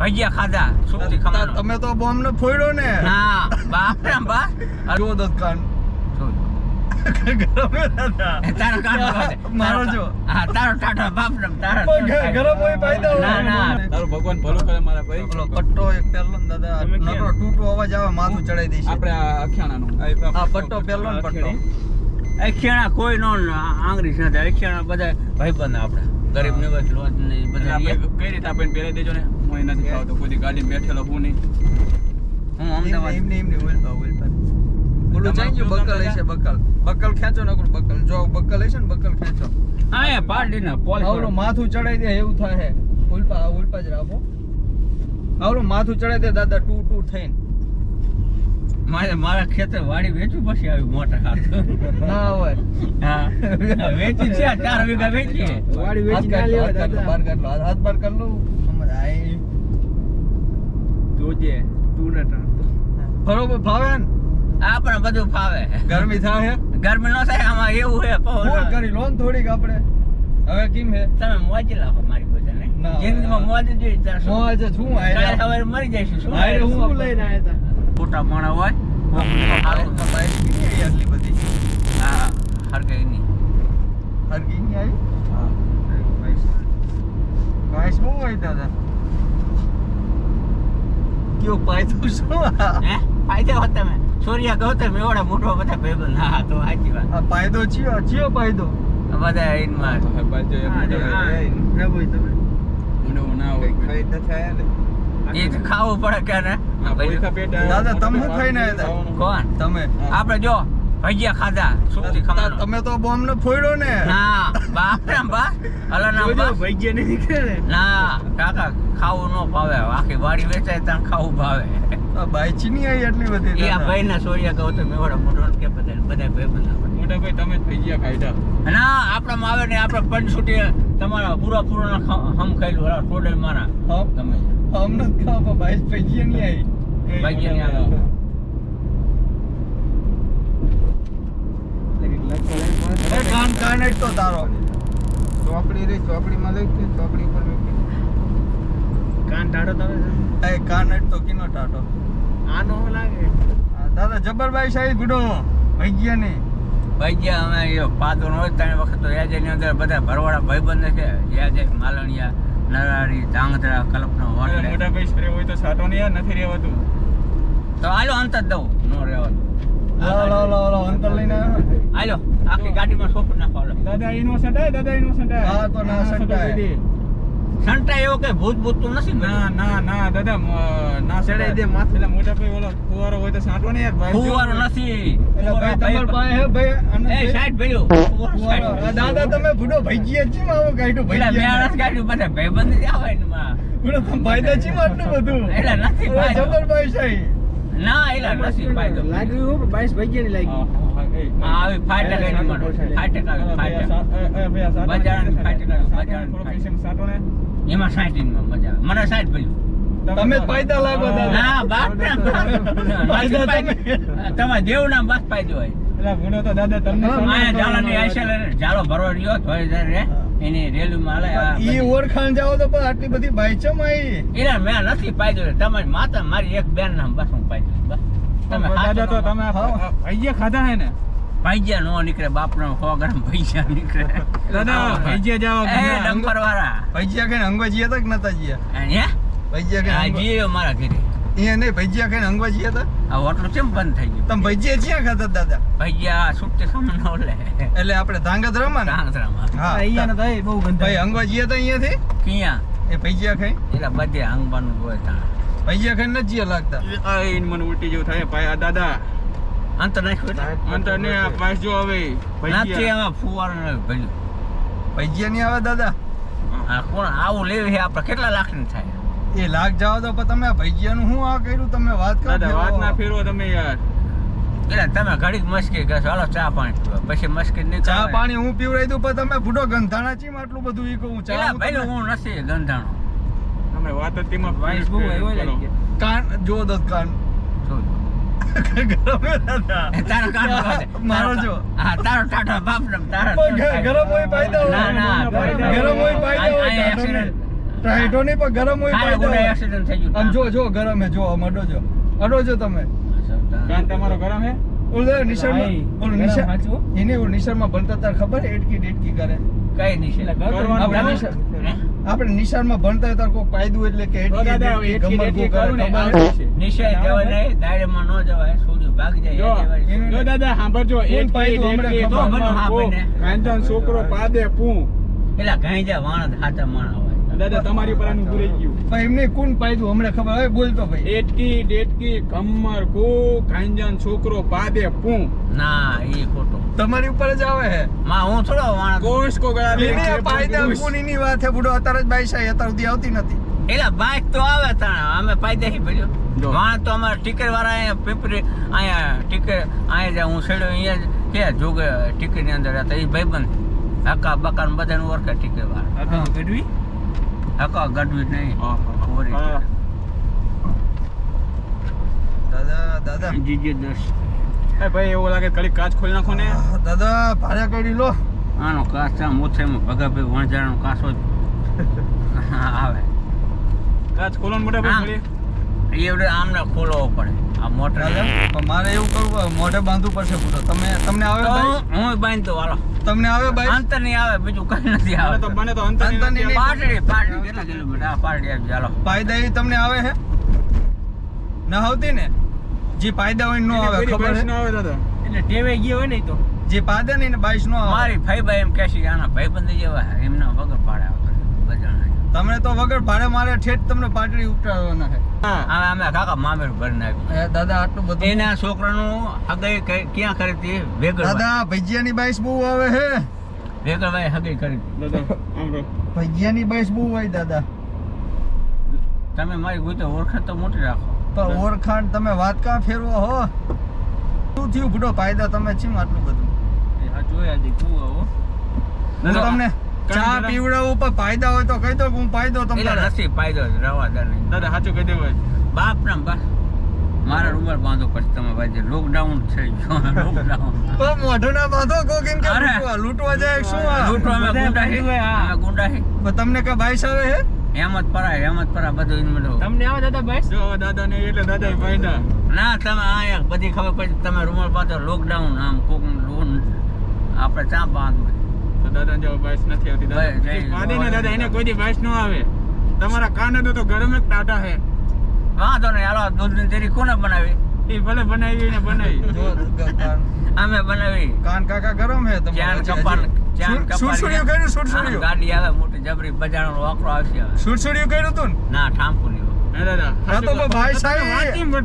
ભજીયા ખાધા સુરતી ખમણ તમે તો બોમ્બ ને ફોડ્યો ને. ના બાપ રે બા. જો દત્તકાન ગરમ હે દાદા તારો કાન મારો જો. હા તારો ટાટા બાપ રે તારો ગરમ હોય ફાયદો ના ના. તારું ભગવાન ભલું કરે મારા ભાઈ. પેલો પટ્ટો એક પહેલો ને દાદા નકરો ટૂટો અવાજ આવે માથું ચડાઈ દઈશ. આપણે આ અખિયાણાનું. પટ્ટો પહેલો ને પટ્ટો. અક્ષણા કોઈ નો આંગળી નથી અક્ષણા બધા ભાઈબંધ આપણા. ગરીબ નિવાસ લોજ ને બધા કઈ રીતે આપણે પહેરાઈ દેજો ને? એ નથી ખાવતો કોઈ ગાડી બેઠેલો હું નહીં. હું અમદાવાદ. એમને એમને ઓઇલ પા ઓલું ચાઈ ગયું બકલ હશે બકલ. બકલ ખેંચો નકરું બકલ. જો બકલ હશે ને બકલ ખેંચો. હા એ પાર્ટી ને પોલ આવલું માથું ચડાઈ દે એવું થાય ઉલ્પા ઉલ્પા જ રાખો. આવલું માથું ચડાઈ દે દાદા ટુ ટુ થઈને. મારે મારા ખેતર વાડી વેચવું પછી આવી મોટા હાથ. ના હોય. હા. વેચી છે ચાર વીઘા વેચી વાડી વેચી ના લેવા દાદા બાર હાથ બાર ને બરોબર ભાવે ને પણ બધું ફાવે. ગરમી થાય ગરમી નો થાય આમાં એવું હે પવન કરી લોન થોડીક આપણે. હવે કેમ હે? તમે મોજ લાવો મારી બધાને. જિંદગીમાં મોજ જોઈ ત્યારે મોજ શું આયરા સવારે મરી જઈશું શું આય? હું લઈને આયા તા? ખોટા માણા હોય. આટલી બધી. હા હરકઈ નહીં હરકી નહીં આવી? ગાઈસ શું હોય દાદા? કયો પાયથું શું હે? ફાયદો હોત તમે. સૂર્ય ગૌતમ એવડા મોટો બધા ભેબલ હા તો સાચી વાત. આ પાયદો ચિયો ચિયો ફાયદો બધા ઇનમાં તો બાજુ એક મોટો ભાઈ. ઊંડો ના હોય. કોઈ. એ તો ખાવું પડે કે ને? દાદા, તમે ખાઈને કોણ? તમે. આપણે જો ભજીયા ખાધા. સુખથી ખમણ તમે તો બોમ્બ ને ફોડ્યો ને. ના બાપ રે બા. અલા ના બાપ ના. કાકા ખાવું ન ભાવે. આખી વાડી વેચાય ત્યાં ખાવું ભાવે. ભાઈ ચીની આવી એટલી બધી એ ભાઈ ના સોરિયા કહો તો મેવાડા મોટો કે બધા બધા ભાઈ બંધ મોટા ભાઈ તમે ભજીયા ખાઈટા ના આપણામાં આવે ને આપણે પંચસુટી તમારા પૂરા પૂરા હમ ખાઈલું ટોડલ મારા. હમ? તમે. હમ નથી ખાવા ભાઈ ભજીયા નહીં આવી ભાગ્યની આવે. અરે કાન કાન જ તો તારો ચોકડી રહી ચોકડીમાં લઈ છે ચોપડી ઉપર મૂકી એ કાન જ તો કિનો ટાટો આ દાદા જબરભાઈ સાહેબ ગુડો. ભૈયા ને? ભાગ્યા અમે એ પાદો નો હોય ત્રણ વખત તો યાદની અંદર બધા ભરવાડા ભાઈબંધ છે માલણિયા નરારી ધાંગધ્રા કલ્પનો વાટલે મોટા ભાઈ સરે હોય તો સાટો નહીં નથી રહેવાતું. તો હાલો અંત દઉં નો રહેવા લાવ લાવ લાવ લાવ અંતર લઈને આવ્યો હાલો આખી ગાડીમાં સોપર નાખો દાદા ઇનોસન્ટ હે દાદા ઇનોસન્ટ હે. હા, તો ના સંટાય. સંટા એવો કઈ ભૂત ભૂત તો નથી ના? ના ના દાદા ના ચડાઈ દે માથે. એટલે મોટા ભાઈ ઓલો ફુવારો હોય તો સાંટો ને યાર ભાઈ. ફુવારો નથી. એટલે ભાઈ તમાર પાસે હે ભાઈ એ સાઈડ ફુવારો. દાદા તમે ભૂડો ભૈયા ચીમ આવો કાઢ્યું પેલા એટલે મેળસ કાઢ્યું બધા ભાઈ બંધ આવે ને માં. ભૂડો તમે ભાઈદા ચીમ આટલું બધું. એટલે નથી ભાઈ જબર ભાઈ સાઈ. ના એલા નથી હા, આવી ફાઈટ ટકા ની મળો એમાં સાઈઠમાં મજા મને સાઈઠ ભર્યું તમે પાયદા લાગો ના બાપ તમે. દેવ ના બસ ફાયદો હોય. માયા ઝાલાની આઈસેલ ઝાલો ભરવા રહ્યો હોય રે એની રેલમાં હાલે આ ઈ બધી. ઓળખાણ જાઓ તો પણ આટલી બધી બાઈચમ આવી એના મેં નથી પાયદો તમારી માતા મારી એક બેન નામ બસ હું પાયદો બસ. તમે હાચો નો ખાધા હે ને? ભાઈજા નો નીકળે બાપ નો સો ગ્રામ પૈસા નીકળે. દાદા ભજીયા જાવ એ ડંપર વાળા ભૈયા કે અંગવા જીયા તા કે નતા જીયા? હે ભૈયા આ ખાઈને જીયો મારા ઘરે. એ નહીં ભજીયા ખાઈને અંગવા જીયા તા આ હોટલ કેમ બંધ થઈ ગયું? તમે ભજીયા જ્યાં ખાતા દાદા? ભજીયા સુટ્ટી સામે ન લે. એટલે આપણે ધાંગધ્રામાં ને? ધાંગધ્રામાં. હા ભાઈ અંગવા જીયા તો અહીંયાથી? ક્યાં? એ ભજીયા ખાઈ? એટલે બધે અંગવાનું હોય ત્યાં. ભૈયા ઘર નથી લાગતા. આ ઈન મને ઉલટી જેવું થાય. ભાઈ આ દાદા. અંતર નાખ્યું અંતર ને આ પાસ જો હવે નથી ભજીયા ફુવાર ભર્યું ભૈયા નહીં આવે દાદા? આ કોણ? આવું લેવી છે આપણે. કેટલા લાખની થાય? એ લાખ જાવ તો પણ તમે ભૈયાનું શું આ કર્યું? તમે વાત કરો દાદા વાત ના ફેરવો તમે યાર. એટલે તમે ઘડીક મસ્કી કહેશો હાલો ચા પાણી પીવા. પછી મસ્કી નહીં ચા પાણી હું પીવડાવી દઉં પણ તમે ફૂટો ગંધાણા ચીમ આટલું બધું ઈ કહું. ચા ભાઈ હું નથી ગંધાણો. તમે વાત જ તેમાં વાઇસ બહુ આવ્યો લાગે કાન જો દત કાન. જોજો. ગરમ તારો મારો જો. હા તારો ટાટો બાપ ને તારો ગરમ હોય ફાયદો ના ના ગરમ હોય. ફાયદો હોય, આ- આ ટાટો accident- ટાઈટો નહીં પણ ગરમ હોય ફાયદો એક્સિડન્ટ થઈ ગયું. આમ જો જો ગરમ હે જો અડો જો અડો જો તમે. કાન તમારો ગરમ હે? ઓલું નિશાળમાં ભાઈ, ઓલું નિશાળ હાચું? એને ઓલું નિશાળમાં ભણતા તાર ખબર હે? એટકી ડેટકી કરે. કઈ નહીં છે. કરવાનું આપણે. નિશાળ- નિશાળમાં ભણતા હતા કોઈ કાયદું એટલે કે ઓ એટકી દાદા, ડેટકી એટકી ગમર ગો કરે કરું ને, ખબર આ હે? છે. નિશ્ચય જવાય નહીં ન જવાય સૂર્ય ભાગ જાય જો, દાદા સાંભળજો એક પાયદું હમણાં. કાંચન છોકરો પાદે પૂ પેલા ગાંજા વાણદ હાચા માણા હોય દાદા તમારી પર આનું ભૂલાઈ ગયું પણ એમને કોણ પાયદું હમણાં ખબર હવે બોલતો ભાઈ. એટકી ડેટકી કમર કુ કાંજન છોકરો પાદે પૂ ના એ ખોટો. તમારી ઉપર જ આવે હે. માં હું થોડો વાણ કોષ કો ગળા લે પાયદા. કોની વાત હે બુડો. અત્યારે જ ભાઈ સાહેબ અત્યારે સુધી આવતી નથી. એલા બાઈક તો આવે તાણ. અમે પાયદાહી ભર્યો જો. વાણ તો અમારા ટિકર વાળા અહીંયા પીપરી અહીંયા ટિકર અહીંયા જ્યાં હું છેડ્યો અહીંયા કે જોગે ટિકરની અંદર હતા. એ ભાઈબંધ. હકા બકા બધાને ઓળખે ટિકર વાળા હકા ગઢવી? હકા ગઢવી નહીં આહા. ઓરી. દાદા દાદા. દાદા જીજે દસ. એ ભાઈ એવું લાગે ખાલી કાચ ખોલી નાખો ને? દાદા ભારે કરી લો. આનો કાચ છે મોથેમાં ભગાભાઈ વણઝારાનો કાસો જ આવે. કાચ ખોલવાનું મોટા ભાઈ એવડે આમને ખોલવો પડે. મોટર પણ મારે એવું કરવું હોય, મોઢે બાંધવું પડશે પૂરો. તમે તમને આવે હું બાંધતો વાળો તમને આવે ભાઈ? અંતર નહીં આવે બીજું કઈ નથી આવે તો મને તો અંતર નહીં. પાટડી પાટડી કેટલા કિલોમીટર? આ પાટડી આવી ચાલો ફાયદા એ તમને આવે હે? ના આવતી ને? જે ફાયદા હોય નો આવે ખબર ન આવે દાદા. એટલે ટેવે ગયો હોય ને તો. જે પાદે નહીં ને બાઈસ નો આવે. મારી ભાઈ એમ કહેશે આના આના ભાઈબંધ જેવા એમના વગર પાડે આવતો તમને તો વગર ભાડે મારે ઠેઠ તમને પાટડી ઉતારવાના છે. હા. અમે કાકા મામેર ભર નાખ્યું. એ દાદા આટલું બધું એના છોકરાનું હગાઈ ક્યાં કરી હતી વેગર દાદા ભજીયાની બાઈસ બહુ આવે હે. વેગળભાઈ હગાઈ કરી. દાદા આમ ભજીયાની બાઈસ બહુ હોય દાદા. તમે મારી ગુતે ઓળખાણ તો મોટી રાખો. પણ ઓળખાણ તમે વાત કા ફેરવો હો? શું થયું? બુડો ફાયદા તમે ચીમ આટલું બધું? એ હા જોયા દી કુવા હો. તમને ચા પીવડાવું પણ ફાયદા હોય તો કહી દો કે હું ફાયદો એટલે તમને નથી ફાયદો જ, રવા દે નહીં દાદા સાચું કહી દેવું બાપ ના બસ મારા રૂમાલ બાંધો પછી તમે ભાઈ લોકડાઉન લોકડાઉન પણ મોઢું ના બાંધો કો કેમ કે લૂંટવા લૂંટવા જાય શું આ? લૂંટો અમે બધાય ગુંડા હી? તો ગુંડા હી. પણ તમને કે ભાઈ સાવે હે? હેમત પરા હેમત પરા બધું ઇન મળો તમને આવે દાદા ભાઈ જો દાદા ને એટલે દાદા ફાયદા. ના તમે આ બધી ખબર પડી તમે રૂમર બાંધો લોકડાઉન આમ કોક લોન આપણે ચા બાંધવું તો દાદા જો બાઈસ નથી આવતી. દાદા દાદા એને કોઈ દી બાઈસ ન આવે. તમારા કાને તો તો ગરમ એક ટાટા હે. વાંધો નહીં હાલો દૂધની તેરી કોને બનાવી? એ ભલે બનાવી ને બનાવી. જો અમે બનાવી. કાન કાકા ગરમ હે ચાન તમારે કપાલ ચાન કપાલ સુડસુડિયું કર્યું સુરસુડિયું ગાડી આવે મોટી જબરી બજારનો વાકરો આવશે હવે. સુડસુડિયું કર્યું તું ને? ના ઠામકું નહીં દાદા. હા તો ભાઈ સાહેબ. બદલો.